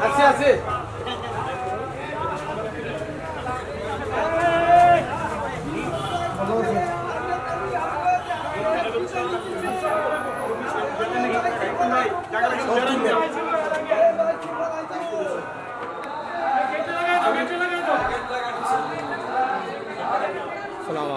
আছে আছে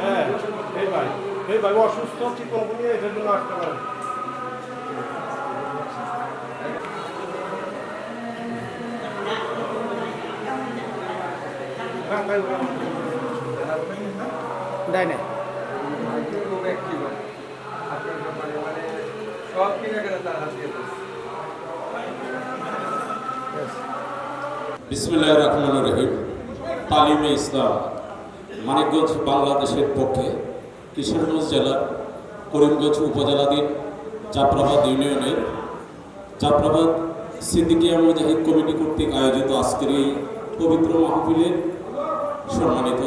হ্যাঁ এই ভাই এই ভাই অসুস্থ ঠিক নিয়ে এটার জন্য আসতে পারেন দেয় না সব রহমান রহিম। তালিমে ইসলাম, মানিকগঞ্জ, বাংলাদেশের পক্ষে কিশোরগঞ্জ জেলার করিমগঞ্জ উপজেলাধীন চাপরাবাদ ইউনিয়নের চাপরাবাদ সিদ্দিকিয়া মুজাহিদ কমিটি কর্তৃক আয়োজিত আজকের এই পবিত্র মাহফিলের সম্মানিত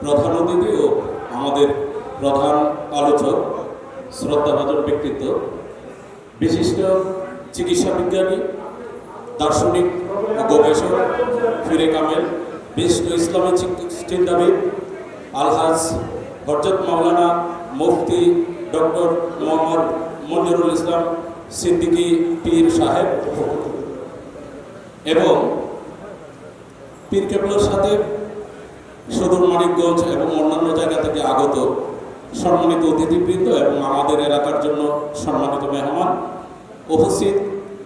প্রধান অতিথি ও আমাদের প্রধান আলোচক শ্রদ্ধাভাজন ব্যক্তিত্ব, বিশিষ্ট চিকিৎসা বিজ্ঞানী, দার্শনিক গবেষক ফিরে কামেল, বিশিষ্ট ইসলামী চিন্তাবিদ আলহাজ হরজত মাওলানা মুফতি ডক্টর মোহাম্মদ মনিরুল ইসলাম সিদ্দিকী পীর সাহেব এবং পীর কেবলার সাথে সদর মানিকগঞ্জ এবং অন্যান্য জায়গা থেকে আগত সম্মানিত অতিথিবৃন্দ এবং আমাদের এলাকার জন্য সম্মানিত মেহমান উপস্থিত।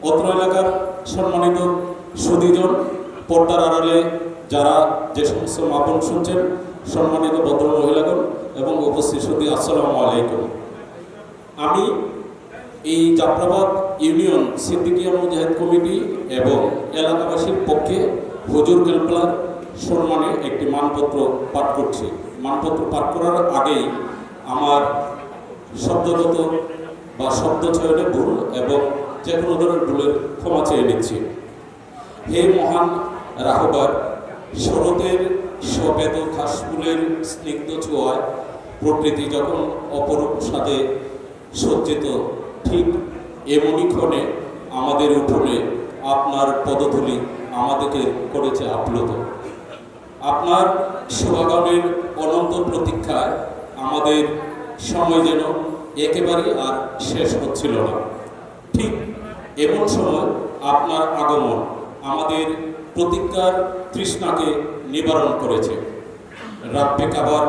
অত্র এলাকার সম্মানিত সুদীজন পর্দার আড়ালে যারা যে সমস্ত মাপন শুনছেন, সম্মানিত ভদ্র মহিলাগণ এবং উপস্থিত সুদী, আসসালামু আলাইকুম। আমি এই জাফরাবাদ ইউনিয়ন সিদ্দিকিয়া মুজাহিদ কমিটি এবং এলাকাবাসীর পক্ষে হুজুর কেলপলার সম্মানে একটি মানপত্র পাঠ করছি। মানপত্র পাঠ করার আগেই আমার শব্দগত বা শব্দ চয়নে ভুল এবং যে কোনো ধরনের ভুলের ক্ষমা চেয়ে নিচ্ছি। হে মহান রাহবার, শরতের সবেদ খাসফুলের স্নিগ্ধ ছোঁয়ায় প্রকৃতি যখন অপরূপ সাথে সজ্জিত, ঠিক এমনই ক্ষণে আমাদের উঠোনে আপনার পদধূলি আমাদেরকে করেছে আপ্লুত। আপনার শুভাগমের অনন্ত প্রতীক্ষায় আমাদের সময় যেন একেবারেই আর শেষ হচ্ছিল না। ঠিক এমন সময় আপনার আগমন আমাদের প্রতিজ্ঞার তৃষ্ণাকে নিবারণ করেছে। রাব্বে কাবার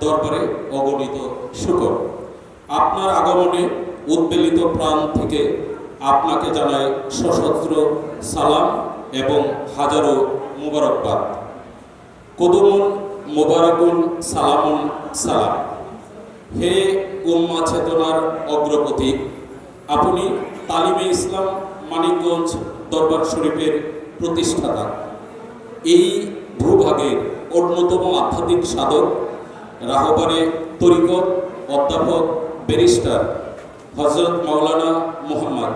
দরবারে অগণিত শুকর। আপনার আগমনে উদ্বেলিত প্রাণ থেকে আপনাকে জানায় সশস্ত্র সালাম এবং হাজারো মুবারকবাদ। কদমুন মোবারকুন সালামুন সালাম। হে উম্মা চেতনার অগ্রপথিক, আপনি তালিমে ইসলাম মানিকগঞ্জ দরবার শরীফের প্রতিষ্ঠাতা। এই ভূভাগের অন্যতম আধ্যাত্মিক সাধক রাহবারে তরিকত অধ্যাপক ব্যারিস্টার হজরত মাওলানা মোহাম্মদ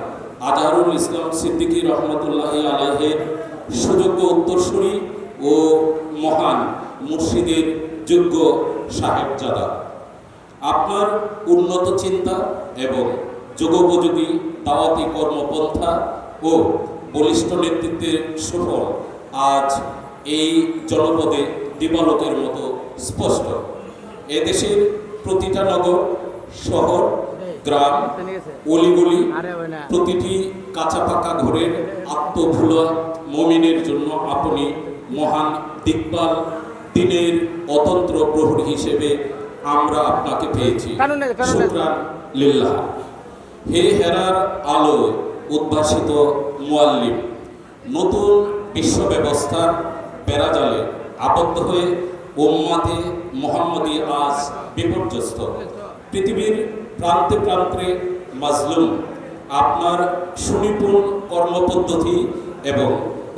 আজহারুল ইসলাম সিদ্দিকী রহমতুল্লাহ আলাহের সুযোগ্য উত্তরসূরি ও মহান মুর্শিদের যোগ্য সাহেবজাদা। আপনার উন্নত চিন্তা এবং যোগোপযোগী দাওয়াতি কর্মপন্থা ও বলিষ্ঠ নেতৃত্বের সুফল আজ এই জনপদে দিবালোকের মতো স্পষ্ট। এদেশের প্রতিটা নগর, শহর, গ্রাম, অলিগলি, প্রতিটি কাঁচা পাকা ঘরের আত্মভুলা মমিনের জন্য আপনি মহান দিকপাল, দিনের অতন্ত্র প্রহরী হিসেবে আমরা আপনাকে পেয়েছি। লিল্লাহ। হে হেরার আলো উদ্ভাসিত মুয়াল্লিম নতুন বিশ্ব ব্যবস্থার বেড়াজালে আবদ্ধ হয়ে উম্মাতে মোহাম্মদী আজ বিপর্যস্ত। পৃথিবীর প্রান্তে প্রান্তে মাজলুম আপনার সুনিপুণ কর্মপদ্ধতি এবং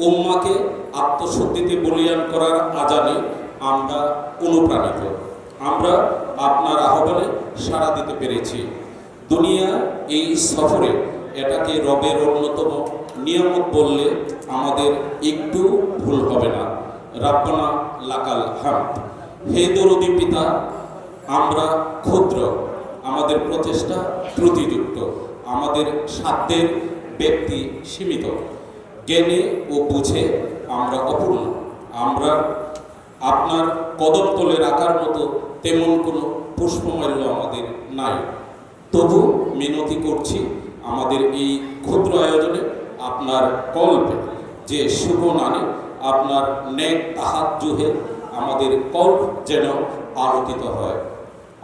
উম্মাকে আত্মশুদ্ধিতে বলিয়ান করার আজানে আমরা অনুপ্রাণিত। আমরা আপনার আহ্বানে সাড়া দিতে পেরেছি। দুনিয়া এই সফরে এটাকে রবের অন্যতম নিয়ামত বললে আমাদের একটু ভুল হবে না। রাব্বানা লাকাল হামদ। হে দরদি পিতা, আমরা ক্ষুদ্র, আমাদের প্রচেষ্টা ত্রুটিযুক্ত, আমাদের সাধ্যের ব্যক্তি সীমিত। জ্ঞানে ও বুঝে আমরা অপূর্ণ। আমরা আপনার কদম তলে রাখার মতো তেমন কোনো পুষ্পমাল্য আমাদের নাই। তবু মিনতি করছি আমাদের এই ক্ষুদ্র আয়োজনে আপনার কল্পে যে শুভ নানে আপনার নেক তাহাত জুহে আমাদের কল্প যেন আলোকিত হয়।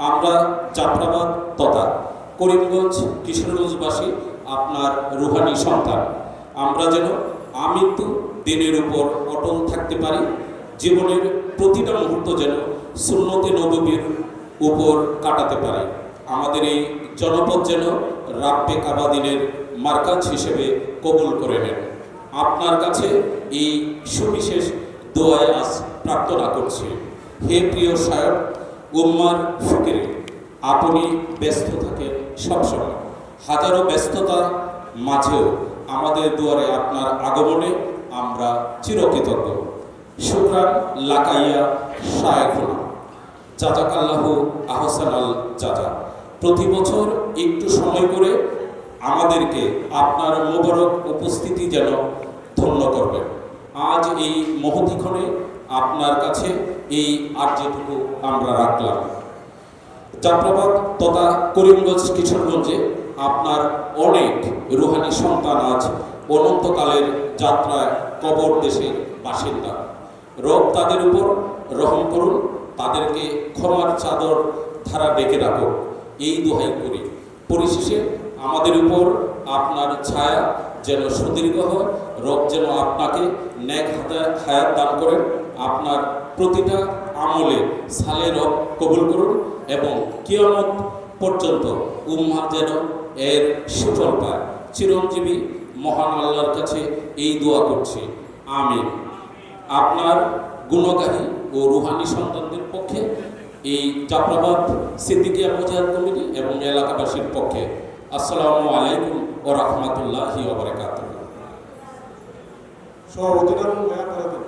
আমরা জাফরাবাদ তথা করিমগঞ্জ, কিশোরগঞ্জবাসী, আপনার রুহানি সন্তান। আমরা যেন আমৃত্যু দিনের উপর অটল থাকতে পারি জীবনের প্রতিটা মুহূর্ত যেন সুন্নতে নবীর উপর কাটাতে পারে। আমাদের এই জনপদ যেন রাব্বে কাবাদিনের মার্কাজ হিসেবে কবুল করে নেন। আপনার কাছে এই সুবিশেষ দোয়ায় আজ প্রার্থনা করছি। হে প্রিয় সায়ক, উম্মার ফকিরে, আপনি ব্যস্ত থাকেন সবসময়। হাজারো ব্যস্ততা মাঝেও আমাদের দুয়ারে আপনার আগমনে আমরা চিরকৃতজ্ঞ। শুক্রান লাকাইয়া শায়খুনা জাজাকাল্লাহ আহসান আল জাজা। প্রতি বছর একটু সময় করে আমাদেরকে আপনার মোবারক উপস্থিতি যেন ধন্য করবেন। আজ এই মহতিক্ষণে আপনার কাছে এই আর্যটুকু আমরা রাখলাম। যাত্রাবাদ তথা করিমগঞ্জ কিশোরগঞ্জে আপনার অনেক রুহানি সন্তান আজ অনন্তকালের যাত্রায় কবর দেশের বাসিন্দা। রব তাদের উপর রহম করুন, তাদেরকে ক্ষমার চাদর ধারা ডেকে রাখো এই দোহাই করি। পরিশেষে আমাদের উপর আপনার ছায়া যেন সুদীর্ঘ হয়, রব যেন আপনাকে ন্যাক হাতে হায়াত দান করেন। আপনার প্রতিটা আমলে সালে রব কবুল করুন এবং কিয়ামত পর্যন্ত উম্মা যেন এর সুফল পায়। চিরঞ্জীবী মহান আল্লাহর কাছে এই দোয়া করছি। আমিন। আপনার গুণগাহী ও রুহানি সন্তানদের পক্ষে এই জাফরাবাদ সিদ্দিকিয়া মুজাহিদ কমিটি এবং এলাকাবাসীর পক্ষে আসসালামু আলাইকুম ও রহমতুল্লাহি সভাপতি